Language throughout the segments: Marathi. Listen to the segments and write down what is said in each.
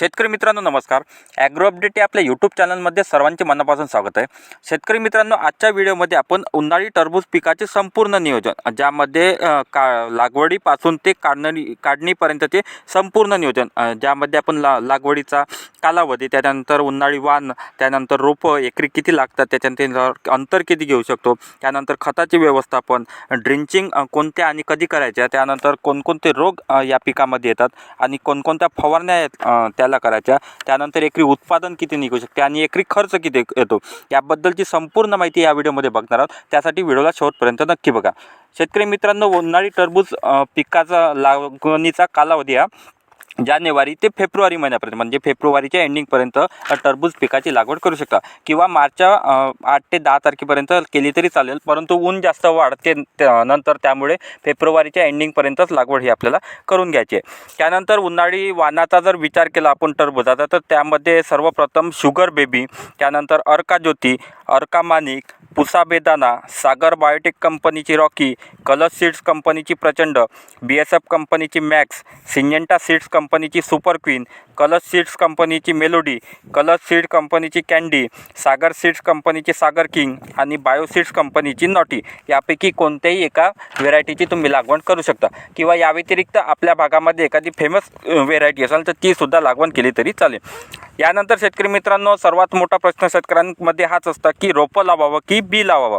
शेतकरी मित्रांनो नमस्कार. ॲग्रो अपडेट या आपल्या यूट्यूब चॅनलमध्ये सर्वांचे मनापासून स्वागत आहे. शेतकरी मित्रांनो आजच्या व्हिडिओमध्ये आपण उन्हाळी टरबूज पिकाचे संपूर्ण नियोजन ज्यामध्ये का लागवडीपासून ते काढणी काढणीपर्यंतचे संपूर्ण नियोजन ज्यामध्ये आपण ला लागवडीचा कालावधी त्यानंतर उन्हाळी वाण त्यानंतर रोपं एकरी किती लागतात त्याच्यानंतर अंतर किती घेऊ शकतो त्यानंतर खताचे व्यवस्थापन ड्रिंचिंग कोणत्या आणि कधी करायच्या त्यानंतर कोणकोणते रोग या पिकामध्ये येतात आणि कोणकोणत्या फवारण्या आहेत अ, त्याला करायच्या. त्यानंतर एकरी उत्पादन किती निघू शकते आणि एकरी खर्च किती येतो याबद्दलची संपूर्ण माहिती या व्हिडिओमध्ये बघणार आहोत. त्यासाठी व्हिडिओला शेवटपर्यंत नक्की बघा. शेतकरी मित्रांनो उन्हाळी टरबूज पिकाचा लागवणीचा कालावधी हा जानेवारी ते फेब्रुवारी महिन्यापर्यंत म्हणजे फेब्रुवारीच्या एंडिंगपर्यंत टरबूज पिकाची लागवड करू शकता. किंवा मार्चच्या आठ ते दहा तारखेपर्यंत केली तरी चालेल परंतु ऊन जास्त वाढते त्या- नंतर त्यामुळे फेब्रुवारीच्या एंडिंगपर्यंतच लागवड ही आपल्याला करून घ्यायची आहे. त्यानंतर उन्हाळी वाणाचा जर विचार केला आपण टरबूजाचा तर त्यामध्ये सर्वप्रथम शुगर बेबी त्यानंतर अर्का ज्योती अर्का मानिक पुसा बेदाना सागर बायोटेक कंपनीची रॉकी कलर्स सीड्स कंपनीची प्रचंड बी एस एफ कंपनीची मॅक्स सिंजेंटा सीड्स कंपनीची सुपर क्वीन कलर्स सीड्स कंपनीची मेलोडी कलर्स सीड कंपनीची कॅन्डी सागर सीड्स कंपनीची सागर किंग आणि बायोसीड्स कंपनीची नॉटी यापैकी कोणत्याही एका व्हेरायटीची तुम्ही लागवड करू शकता. किंवा या व्यतिरिक्त आपल्या भागामध्ये एखादी फेमस व्हेरायटी असेल तर तीसुद्धा लागवण केली तरी चालेल. यानंतर शेतकरी मित्रांनो सर्वात मोठा प्रश्न शेतकऱ्यांमध्ये हाच असता की रोपं लावावं की बी लावावं?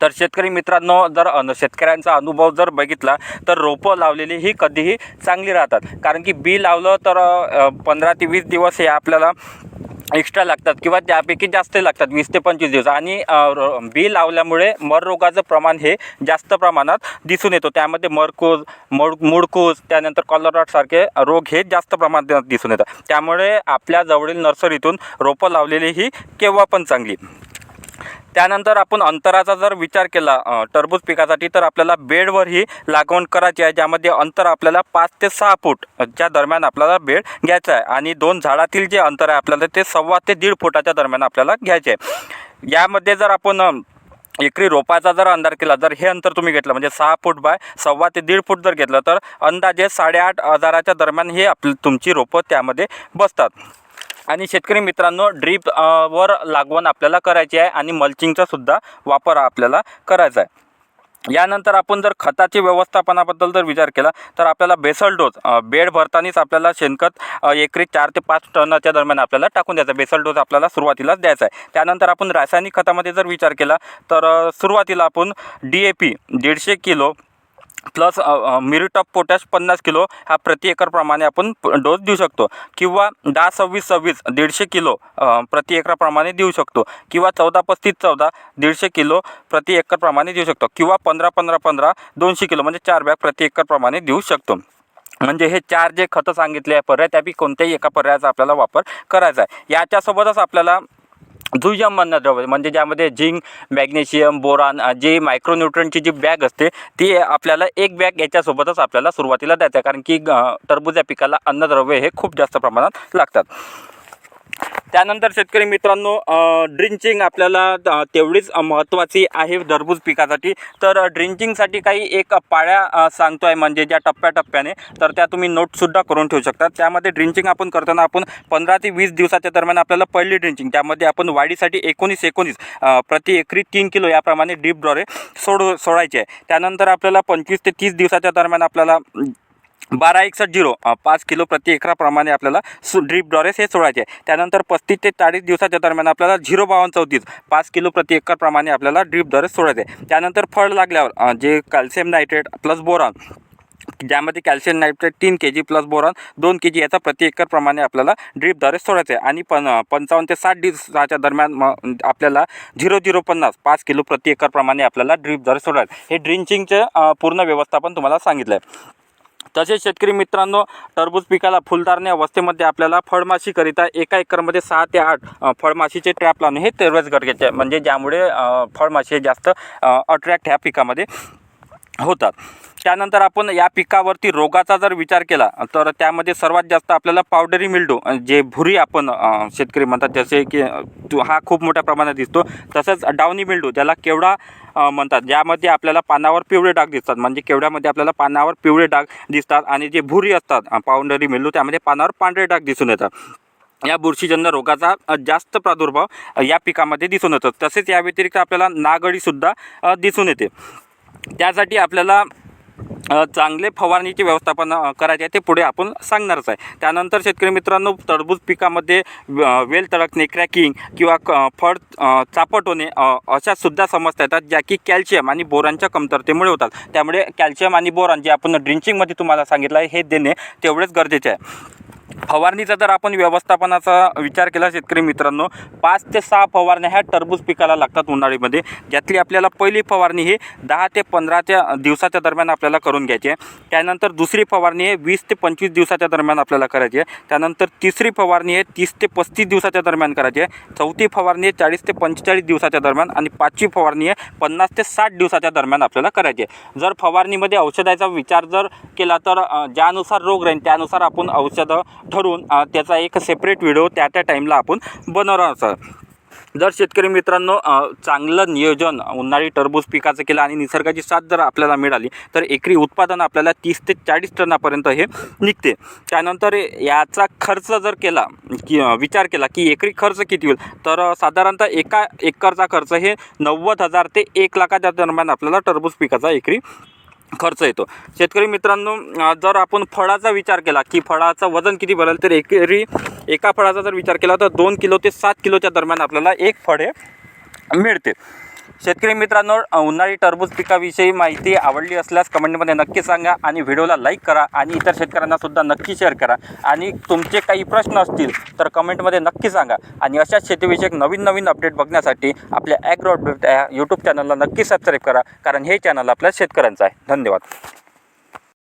तर शेतकरी मित्रांनो जर अन शेतकऱ्यांचा अनुभव जर बघितला तर रोपं लावलेली ही कधीही चांगली राहतात. कारण की बी लावलं तर पंधरा ते वीस दिवस हे आपल्याला एक्स्ट्रा लागतात किंवा त्यापैकी जास्त लागतात वीस ते पंचवीस दिवस. आणि रो- बी लावल्यामुळे मर रोगाचं प्रमाण हे जास्त प्रमाणात दिसून येतो. त्यामध्ये मरकूज मड मुडकूज त्यानंतर कॉलरॉटसारखे रोग हे जास्त प्रमाणात दिसून येतात. त्यामुळे आपल्या जवळील नर्सरीतून रोपं लावलेली ही केव्हा पण चांगली. त्यानंतर आपण अंतराचा जर विचार केला टरबूज पिकासाठी तर आपल्याला बेडवर ही लागवण करायची आहे ज्यामध्ये अंतर आपल्याला पाच ते सहा फूट च्या दरम्यान आपल्याला बेड घ्यायचा आहे. आणि दोन झाडातील जे अंतर आहे आपल्याला ते सव्वा ते दीड फुटाच्या दरम्यान आपल्याला घ्यायचे आहे. यामध्ये जर आपण एकरी रोपाचा जर अंदाज केला जर हे अंतर तुम्ही घेतलं म्हणजे सहा फूट बाय सव्वा ते दीड फूट जर घेतलं तर अंदाजे साडेआठ हजाराच्या दरम्यान हे आपली तुमची रोपं त्यामध्ये बसतात. आणि शेतकरी मित्रांनो ड्रीप वर लागवण आपल्याला करायची आहे आणि मल्चिंगचा सुद्धा वापर आपल्याला करायचा आहे. यानंतर आपण जर खताची व्यवस्थापनाबद्दल जर विचार केला तर आपल्याला बेसल डोस बेड भरतानीच आपल्याला शेणखत एकरी चार ते पाच टनाच्या दरम्यान आपल्याला टाकून द्यायचा बेसल डोस आपल्याला सुरुवातीलाच द्यायचा आहे. त्यानंतर आपण रासायनिक खतामध्ये जर विचार केला तर सुरुवातीला आपण डी ए पी दीडशे kilo plus muriate of potash पन्नास किलो हा प्रति एकरप्रमाणे आपण डोस देऊ शकतो. किंवा दहा सव्वीस सव्वीस दीडशे किलो प्रति एकराप्रमाणे देऊ शकतो. किंवा चौदा पस्तीस चौदा दीडशे किलो प्रति एकरप्रमाणे देऊ शकतो. किंवा पंधरा पंधरा पंधरा दोनशे किलो म्हणजे चार बॅग प्रति एकरप्रमाणे देऊ शकतो. म्हणजे हे चार जे खतं सांगितले आहे पर्याय त्यापैकी कोणत्याही एका पर्यायाचा आपल्याला वापर करायचा आहे. याच्यासोबतच आपल्याला दुय्यम अन्नद्रव्य म्हणजे ज्यामध्ये झिंक मॅग्नेशियम बोरान जे जी मायक्रोन्यूट्रनची जी बॅग असते ती आपल्याला एक बॅग याच्यासोबतच आपल्याला सुरुवातीला द्यायचं आहे. कारण की टरबूज या पिकाला अन्नद्रव्य हे खूप जास्त प्रमाणात लागतात. त्यानंतर शेतकरी मित्रांनो ड्रिंचिंग आपल्याला तेवढीच महत्त्वाची आहे टरबूज पिकासाठी. तर ड्रिंचिंगसाठी काही एक पाळ्या सांगतो आहे म्हणजे ज्या टप्प्याटप्प्याने तर त्या तुम्ही नोटसुद्धा करून ठेवू शकता. त्यामध्ये ड्रिंचिंग आपण करताना आपण पंधरा ते वीस दिवसाच्या दरम्यान आपल्याला पहिली ड्रिंचिंग. त्यामध्ये आपण वाढीसाठी एकोणीस एकोणीस प्रति एकरी तीन किलो याप्रमाणे ड्रीपद्वारे सोड सोडायचे आहे. त्यानंतर आपल्याला पंचवीस ते तीस दिवसाच्या दरम्यान आपल्याला बारा एकसष्ट झिरो पाच किलो प्रति एकराप्रमाणे आपल्याला सु ड्रीपद्वारे हे सोडायचे आहे. त्यानंतर पस्तीस ते चाळीस दिवसाच्या दरम्यान आपल्याला झिरो बावन्न चौतीस पाच किलो प्रति एकरप्रमाणे आपल्याला ड्रीपद्वारे सोडायचे आहे. त्यानंतर फळ लागल्यावर जे कॅल्शियम नायट्रेट प्लस बोरॉन ज्यामध्ये कॅल्शियम नायट्रेट तीन के जी प्लस बोरॉन दोन के जी याचा प्रति एकरप्रमाणे आपल्याला ड्रीपद्वारे सोडायचं आहे. आणि पण पंचावन्न ते साठ दिवसाच्या दरम्यान मग आपल्याला झिरो झिरो पन्नास पाच किलो प्रति एकरप्रमाणे आपल्याला ड्रीपद्वारे सोडायचं हे ड्रिंचिंगचं पूर्ण व्यवस्थापन तुम्हाला सांगितलं आहे तसेच शेतकरी मित्रांनो टरबूज पिकाला फुलधारणे अवस्थेमध्ये आपल्याला फळमाशीकरिता एका एकरमध्ये सहा ते आठ फळमाशीचे ट्रॅप लावणे हे तेवढंच गरजेचे आहे म्हणजे ज्यामुळे फळमाशी हे जास्त अट्रॅक्ट ह्या पिकामध्ये होतात. त्यानंतर आपण या पिकावरती रोगाचा जर विचार केला तर त्यामध्ये सर्वात जास्त आपल्याला पावडरी मिल्डो जे भुरी आपण शेतकरी म्हणतात जसे की हा खूप मोठ्या प्रमाणात दिसतो. तसंच डावणी मिल्डो ज्याला केवढा म्हणतात. ज्यामध्ये आपल्याला पानावर पिवळे डाग दिसतात. म्हणजे केवड्यामध्ये आपल्याला पानावर पिवळे डाग दिसतात आणि जे भुरी असतात पावंडरी मिल्लू त्यामध्ये पानावर पांढरे डाग दिसून येतात. या बुरशीजन्य रोगाचा जास्त प्रादुर्भाव या पिकामध्ये दिसून येतो. तसेच या व्यतिरिक्त आपल्याला नागळीसुद्धा दिसून येते. त्यासाठी आपल्याला चांगले फवारणीचे व्यवस्थापन करायचे आहे ते पुढे आपण सांगणारच आहे. त्यानंतर शेतकरी मित्रांनो टरबूज पिकामध्ये व- वेल तडकणे क्रॅकिंग किंवा क फळ चापट होणे अशासुद्धा अशा सुद्धा समस्या येतात ज्या की कॅल्शियम आणि बोरांच्या कमतरतेमुळे होतात. त्यामुळे कॅल्शियम आणि बोरान जे आपण ड्रिंचिंगमध्ये तुम्हाला सांगितलं आहे हे देणे तेवढेच गरजेचे आहे. फवारणीचा जर आपण व्यवस्थापनाचा विचार केला शेतकरी मित्रांनो पाच ते सहा फवारण्या ह्या टरबूज पिकाला लागतात उन्हाळीमध्ये. ज्यातली आपल्याला पहिली फवारणी ही दहा ते पंधराच्या दिवसाच्या दरम्यान आपल्याला करून घ्यायची आहे. त्यानंतर दुसरी फवारणी आहे वीस ते पंचवीस दिवसाच्या दरम्यान आपल्याला करायची आहे. त्यानंतर तिसरी फवारणी आहे तीस ते पस्तीस दिवसाच्या दरम्यान करायची आहे. चौथी फवारणी आहे चाळीस ते पंचेचाळीस दिवसाच्या दरम्यान आणि पाचवी फवारणी आहे पन्नास ते साठ दिवसाच्या दरम्यान आपल्याला करायची आहे. जर फवारणीमध्ये औषधाचा विचार जर केला तर ज्यानुसार रोग राहील त्यानुसार आपण औषधं ठरवून त्याचा एक सेपरेट व्हिडिओ त्या त्या टाईमला आपण बनवणार असं जर शेतकरी मित्रांनो चांगलं नियोजन उन्हाळी टरबूज पिकाचं केलं आणि निसर्गाची साथ जर आपल्याला मिळाली तर एकरी उत्पादन आपल्याला तीस ते चाळीस टनापर्यंत हे निघते. त्यानंतर याचा खर्च जर केला की विचार केला की एकरी खर्च किती होईल तर साधारणतः एका एकरचा खर्च हे नव्वद हजार ते एक लाखाच्या दरम्यान आपल्याला टरबूज पिकाचा एकरी खर्च येतो. शेतकरी मित्रांनो जर आपण फळाचा विचार केला की फळाचं वजन किती भरेल तर एकरी एका फळाचा जर विचार केला तर दोन किलो ते सात किलोच्या दरम्यान आपल्याला एक फळ हे मिळते शेतकरी मित्रांनो उन्हाळी टरबूज पिकाविषयी माहिती आवडली असल्यास कमेंटमध्ये नक्की सांगा आणि व्हिडिओला लाईक करा आणि इतर शेतकऱ्यांना सुद्धा नक्की शेअर करा. आणि तुमचे काही प्रश्न असतील तर कमेंटमध्ये नक्की सांगा. आणि अशाच शेतीविषयक नवीन नवीन अपडेट बघण्यासाठी आपल्या ॲग्रो अपडेट या यूट्यूब चॅनलला नक्की सबस्क्राईब करा कारण हे चॅनल आपल्या शेतकऱ्यांचं आहे. धन्यवाद.